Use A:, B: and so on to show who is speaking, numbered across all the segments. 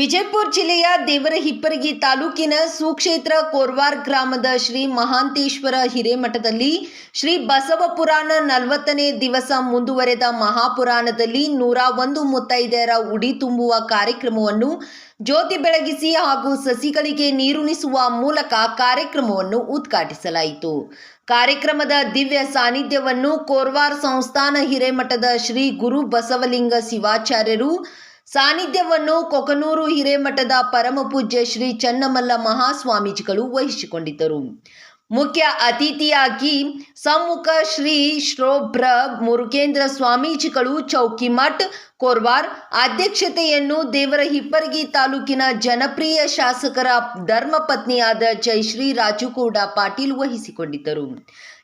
A: ವಿಜಯಪುರ ಜಿಲ್ಲೆಯ ದೇವರ ಹಿಪ್ಪರಗಿ ತಾಲೂಕಿನ ಸುಕ್ಷೇತ್ರ ಕೋರ್ವಾರ್ ಗ್ರಾಮದ ಶ್ರೀ ಮಹಾಂತೇಶ್ವರ ಹಿರೇಮಠದಲ್ಲಿ ಶ್ರೀ ಬಸವ ಪುರಾಣ ನಲವತ್ತನೇ ದಿವಸ ಮುಂದುವರೆದ ಮಹಾಪುರಾಣದಲ್ಲಿ ನೂರ ಒಂದು ಮುತ್ತೈದೆಯರ ಉಡಿ ತುಂಬುವ ಕಾರ್ಯಕ್ರಮವನ್ನು ಜ್ಯೋತಿ ಬೆಳಗಿಸಿ ಹಾಗೂ ಸಸಿಗಳಿಗೆ ನೀರುಣಿಸುವ ಮೂಲಕ ಕಾರ್ಯಕ್ರಮವನ್ನು ಉದ್ಘಾಟಿಸಲಾಯಿತು. ಕಾರ್ಯಕ್ರಮದ ದಿವ್ಯ ಸಾನ್ನಿಧ್ಯವನ್ನು ಕೋರ್ವಾರ್ ಸಂಸ್ಥಾನ ಹಿರೇಮಠದ ಶ್ರೀ ಗುರು ಬಸವಲಿಂಗ ಶಿವಾಚಾರ್ಯರು ಸಾನ್ನಿಧ್ಯವನ್ನು ಕೊಕನೂರು ಹಿರೇಮಠದ ಪರಮಪೂಜ್ಯ ಶ್ರೀ ಚನ್ನಮಲ್ಲ ಮಹಾಸ್ವಾಮೀಜಿಗಳು ವಹಿಸಿಕೊಂಡಿದ್ದರು. ಮುಖ್ಯ ಅತಿಥಿಯಾಗಿ ಸಮ್ಮುಖ ಶ್ರೀ ಶ್ರೋಭ್ರ ಮುರುಗೇಂದ್ರ ಸ್ವಾಮೀಜಿಗಳು ಚೌಕಿಮಠ್ ಕೋರ್ವಾರ್ ಅಧ್ಯಕ್ಷತೆಯನ್ನು ದೇವರ ಹಿಪ್ಪರಗಿ ತಾಲೂಕಿನ ಜನಪ್ರಿಯ ಶಾಸಕರ ಧರ್ಮಪತ್ನಿಯಾದ ಜಯಶ್ರೀ ರಾಜುಗೌಡ ಪಾಟೀಲ್ ವಹಿಸಿಕೊಂಡಿದ್ದರು.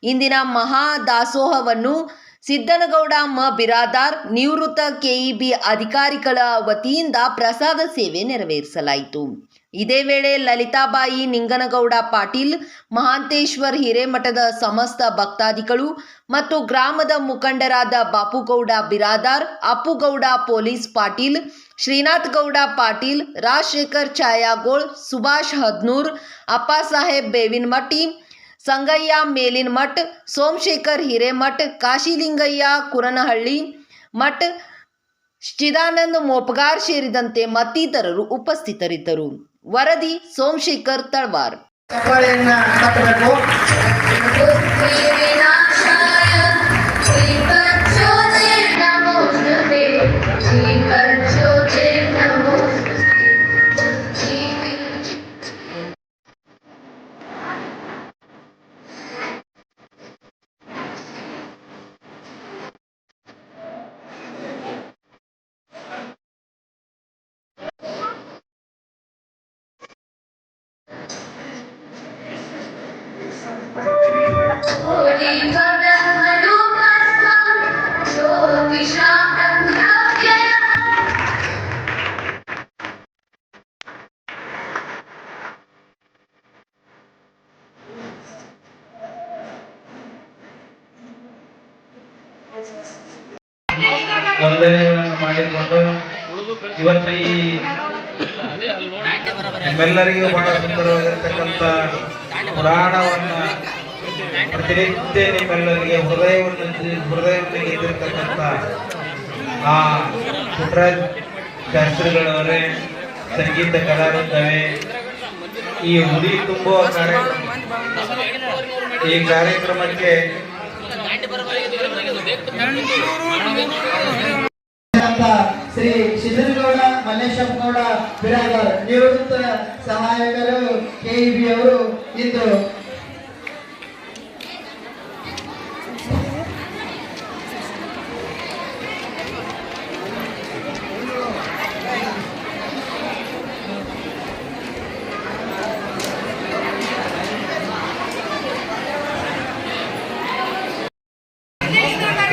A: ಇಂದಿನ ಮಹಾದಾಸೋಹವನ್ನು ಸಿದ್ದನಗೌಡ ಮ. ಬಿರಾದಾರ್ ನಿವೃತ್ತ ಕೆಇಬಿ ಅಧಿಕಾರಿಗಳ ವತಿಯಿಂದ ಪ್ರಸಾದ ಸೇವೆ ನೆರವೇರಿಸಲಾಯಿತು. ಇದೇ ವೇಳೆ ಲಲಿತಾಬಾಯಿ ನಿಂಗನಗೌಡ ಪಾಟೀಲ್, ಮಹಾಂತೇಶ್ವರ್ ಹಿರೇಮಠದ ಸಮಸ್ತ ಭಕ್ತಾದಿಗಳು ಮತ್ತು ಗ್ರಾಮದ ಮುಖಂಡರಾದ ಬಾಪುಗೌಡ ಬಿರಾದಾರ್, ಅಪ್ಪುಗೌಡ ಪೊಲೀಸ್ ಪಾಟೀಲ್ ಶ್ರೀನಾಥ್ ಗೌಡ ಪಾಟೀಲ್, ರಾಜಶೇಖರ್ ಛಾಯಾಗೋಳ್, ಸುಭಾಷ್ ಹದ್ನೂರ್, ಅಪ್ಪಾಸಾಹೇಬ್ ಬೇವಿನಮಟ್ಟಿ ಸಂಗಯ್ಯ ಮೇಲಿನ ಮಠ, ಸೋಮಶೇಖರ್ ಹಿರೇಮಠ, ಕಾಶಿಲಿಂಗಯ್ಯ ಕುರನಹಳ್ಳಿ ಮಠ, ಚಿದಾನಂದ ಮೋಪಗಾರ್ ಸೇರಿದಂತೆ ಮತ್ತಿತರರು ಉಪಸ್ಥಿತರಿದ್ದರು. ವರದಿ ಸೋಮಶೇಖರ್ ತಳವಾರ್.
B: ವಂದನೆಗಳನ್ನು ಮಾಡಿಕೊಂಡು ಇವತ್ತು ಈ ನಮ್ಮೆಲ್ಲರಿಗೂ ಬಹಳ ಸುಂದರವಾಗಿರ್ತಕ್ಕಂಥ ಪುರಾಣವನ್ನ ಪ್ರತಿನಿತ್ಯ ನಿಮ್ಮೆಲ್ಲರಿಗೆ ಹೃದಯವನ್ನು ಹೃದಯದಲ್ಲಿ ಗೆದ್ದಿರ್ತಕ್ಕಂಥ ಆ ಪುಟ್ರಾಜ್ ಶಾಸ್ತ್ರಿಗಳವರೇ, ಸಂಗೀತ ಕಲಾವಿದ್ದಾರೆ ಈ ಉಡಿ ತುಂಬುವ ಕಾರ್ಯಕ್ರಮ ಈ ಕಾರ್ಯಕ್ರಮಕ್ಕೆ
C: ಶ್ರೀ ಸಿದ್ದನಗೌಡ ಮಲ್ಲೇಶಪ್ಪಗೌಡ ಬಿರಾದರ್ ನಿವೃತ್ತ ಸಹಾಯಕರು ಕೆಇಬಿ ಅವರು ಇಂದು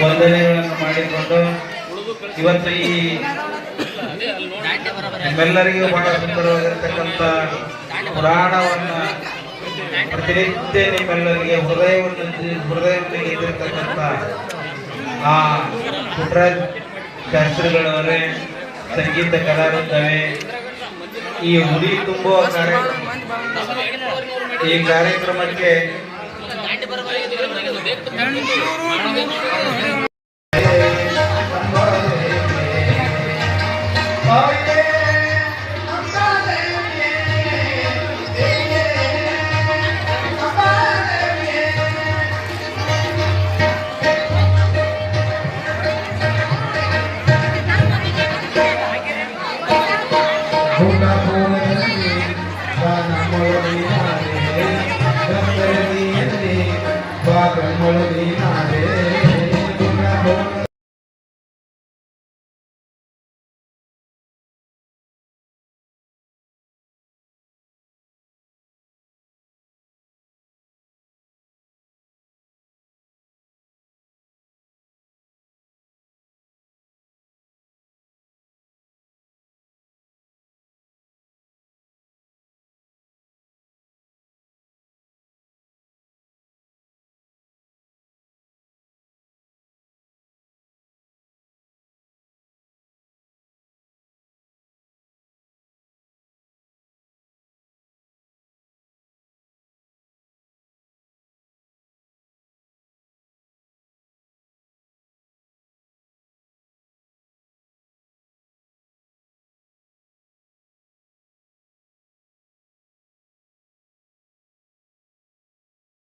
B: ವಂದನೆಗಳನ್ನು ಮಾಡಿಕೊಂಡು ಇವತ್ತು ಈ ನಮ್ಮೆಲ್ಲರಿಗೂ ಬಹಳ ಸುಂದರವಾಗಿರ್ತಕ್ಕಂಥ ಪುರಾಣವನ್ನ ಪ್ರತಿನಿತ್ಯ ನಿಮ್ಮೆಲ್ಲರಿಗೆ ಹೃದಯವನ್ನು ಹೃದಯವನ್ನು ಎದ್ದಿರ್ತಕ್ಕಂಥ ಆ ಪುಟ್ರ ಶಾಸ್ತ್ರಿಗಳವರೇ, ಸಂಗೀತ ಕಲಾವಿದ್ದಾರೆ ಈ ಹುಡಿ ತುಂಬುವ ಕಾರ್ಯಕ್ರಮ ಈ ಕಾರ್ಯಕ್ರಮಕ್ಕೆ
C: ಭೂತ પ્રેમળ દીના રે